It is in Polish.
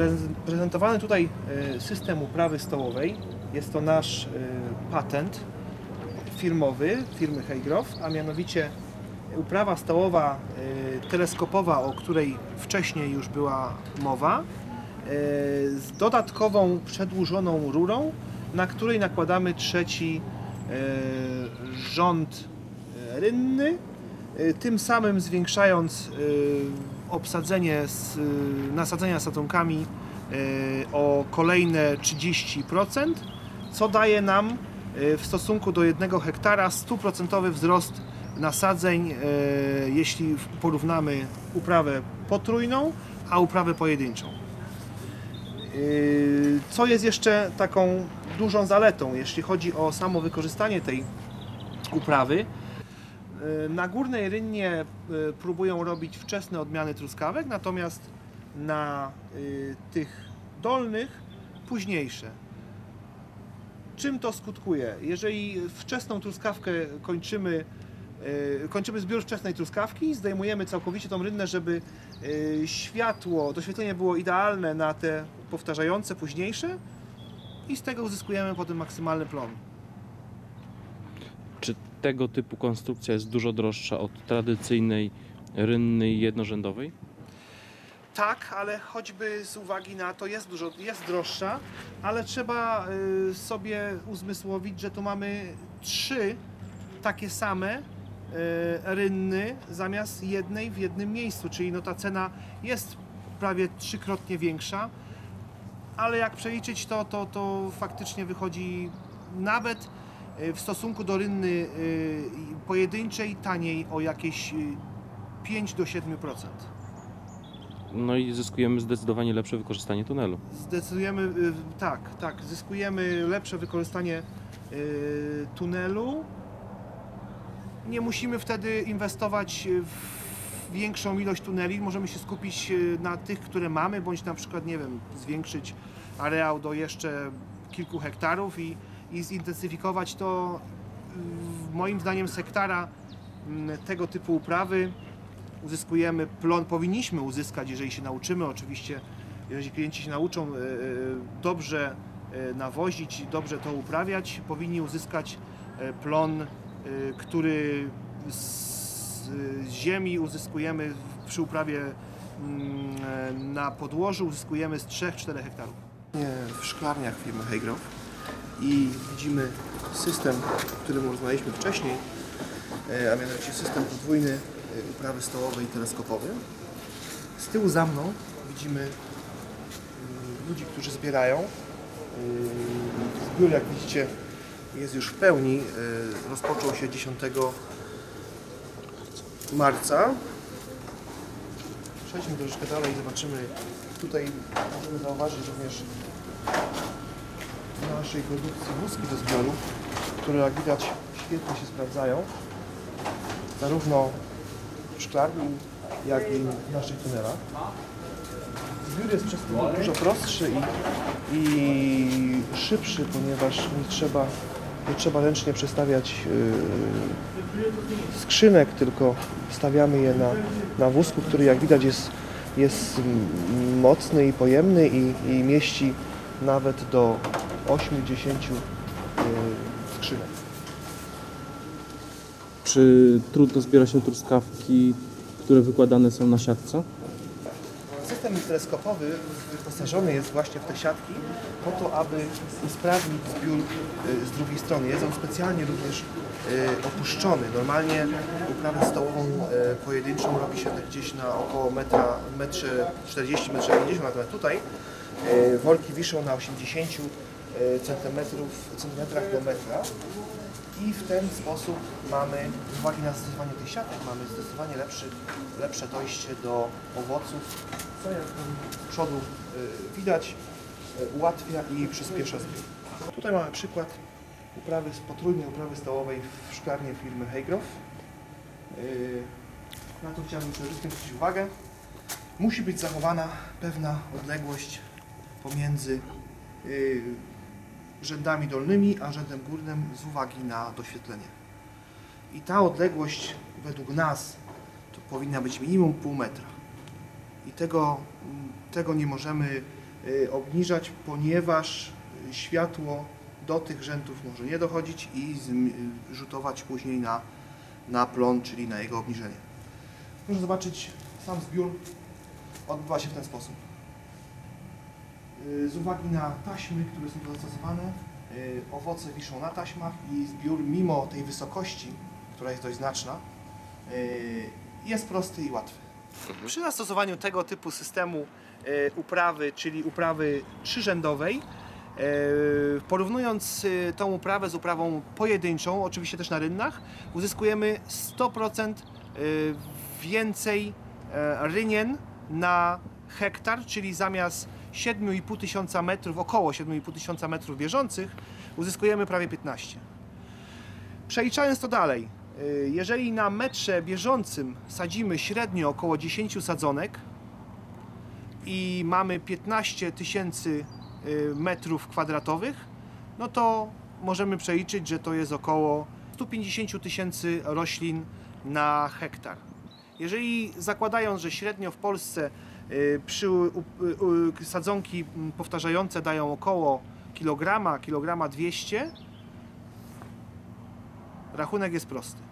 Prez- Prezentowany tutaj e, system uprawy stołowej. Jest to nasz e, patent firmowy firmy Heigroff, a mianowicie uprawa stołowa e, teleskopowa, o której wcześniej już była mowa, z dodatkową przedłużoną rurą, na której nakładamy trzeci rząd rynny, tym samym zwiększając obsadzenie z, e, nasadzenia sadzоnkami e, o kolejne 30%, co daje nam e, w stosunku do jednego hektara 100% wzrost nasadzeń, jeśli porównamy uprawę potrójną, a uprawę pojedynczą. Co jest jeszcze taką dużą zaletą, jeśli chodzi o samo wykorzystanie tej uprawy? Yy, Na górnej rynnie yy, próbują robić wczesne odmiany truskawek, natomiast na yy, tych dolnych późniejsze. Czym to skutkuje? Jeżeli wczesną truskawkę kończymy, kończymy zbiór wczesnej truskawki, zdejmujemy całkowicie tą rynnę, żeby światło, doświetlenie było idealne na te powtarzające, późniejsze i z tego uzyskujemy potem maksymalny plon. Tego typu konstrukcja jest dużo droższa od tradycyjnej rynnej jednorzędowej? Tak, ale choćby z uwagi na to jest dużo, jest droższa, ale trzeba y, sobie uzmysłowić, że tu mamy trzy takie same y, rynny zamiast jednej w jednym miejscu, czyli no ta cena jest prawie trzykrotnie większa, ale jak przeliczyć to, to, to faktycznie wychodzi nawet w stosunku do rynny y, pojedynczej taniej o jakieś y, 5 do 7%. No i zyskujemy zdecydowanie lepsze wykorzystanie tunelu. Zdecydujemy, tak, tak, zyskujemy lepsze wykorzystanie tunelu. Nie musimy wtedy inwestować w większą ilość tuneli, możemy się skupić na tych, które mamy, bądź na przykład, nie wiem, zwiększyć areał do jeszcze kilku hektarów i, i zintensyfikować to moim zdaniem z hektara mm, tego typu uprawy. Uzyskujemy plon, powinniśmy uzyskać, jeżeli się nauczymy. Oczywiście, jeżeli klienci się nauczą e, e, dobrze e, nawozić, dobrze to uprawiać, powinni uzyskać plon, który z ziemi uzyskujemy przy uprawie mm, na podłożu. Uzyskujemy z 3-4 hektarów. W szklarniach firmy Heigroff i widzimy system, o którym rozmawialiśmy wcześniej, e, a mianowicie system podwójny e, uprawy stołowej i teleskopowej. Z tyłu za mną widzimy mm, ludzi, którzy zbierają. E, Zbiór, jak widzicie, jest już w pełni. Rozpoczął się 10 marca. Przejdźmy troszeczkę dalej i zobaczymy. Tutaj możemy zauważyć również naszej produkcji wózki do zbioru, które jak widać świetnie się sprawdzają zarówno w szklarni, jak i w naszych tunelach. Zbiór jest przez to dużo prostszy i, i szybszy, ponieważ nie trzeba, nie trzeba ręcznie przestawiać yy, skrzynek, tylko stawiamy je na, na wózku, który jak widać jest, jest mm, mocny i pojemny i, i mieści nawet do 8-10 yy, skrzynek. Czy trudno zbiera się truskawki, które wykładane są na siatce? System teleskopowy wyposażony jest właśnie w te siatki po to, aby usprawnić zbiór y, z drugiej strony. Jest on specjalnie również y, opuszczony. Normalnie uprawę stołową y, pojedynczą robi się tak gdzieś na około metra, metrze 40, metrze 50, natomiast tutaj y, worki wiszą na 80 y, centymetrów, centymetrach do metra i w ten sposób mamy, z uwagi na zastosowanie tych siatek, mamy zdecydowanie lepszy, lepsze dojście do owoców, co jak z przodu y, widać, y, ułatwia i przyspiesza zbiór. Tutaj mamy przykład uprawy potrójnej uprawy stołowej w szklarni firmy Heigroff. Y, Na to chciałbym przede wszystkim zwrócić uwagę. Musi być zachowana pewna odległość pomiędzy y, rzędami dolnymi, a rzędem górnym z uwagi na doświetlenie. I ta odległość według nas to powinna być minimum pół metra. I tego, tego nie możemy y, obniżać, ponieważ światło do tych rzętów może nie dochodzić i rzutować później na, na plon, czyli na jego obniżenie. Proszę zobaczyć, sam zbiór odbywa się w ten sposób. Y, Z uwagi na taśmy, które są tu zastosowane, y, owoce wiszą na taśmach i zbiór mimo tej wysokości, która jest dość znaczna, y, jest prosty i łatwy. Przy zastosowaniu tego typu systemu uprawy, czyli uprawy trzyrzędowej, porównując tą uprawę z uprawą pojedynczą, oczywiście też na rynnach, uzyskujemy 100% y, więcej e, rynien na hektar, czyli zamiast 7,5 tysiąca metrów, około 7,5 tysiąca metrów bieżących, uzyskujemy prawie 15. Przeliczając to dalej, y, jeżeli na metrze bieżącym sadzimy średnio około 10 sadzonek i mamy 15 tysięcy y, metrów kwadratowych, no to możemy przeliczyć, że to jest około 150 tysięcy roślin na hektar. Jeżeli zakładając, że średnio w Polsce przy u- u- sadzonki powtarzające dają około kilograma, kilograma 200, rachunek jest prosty.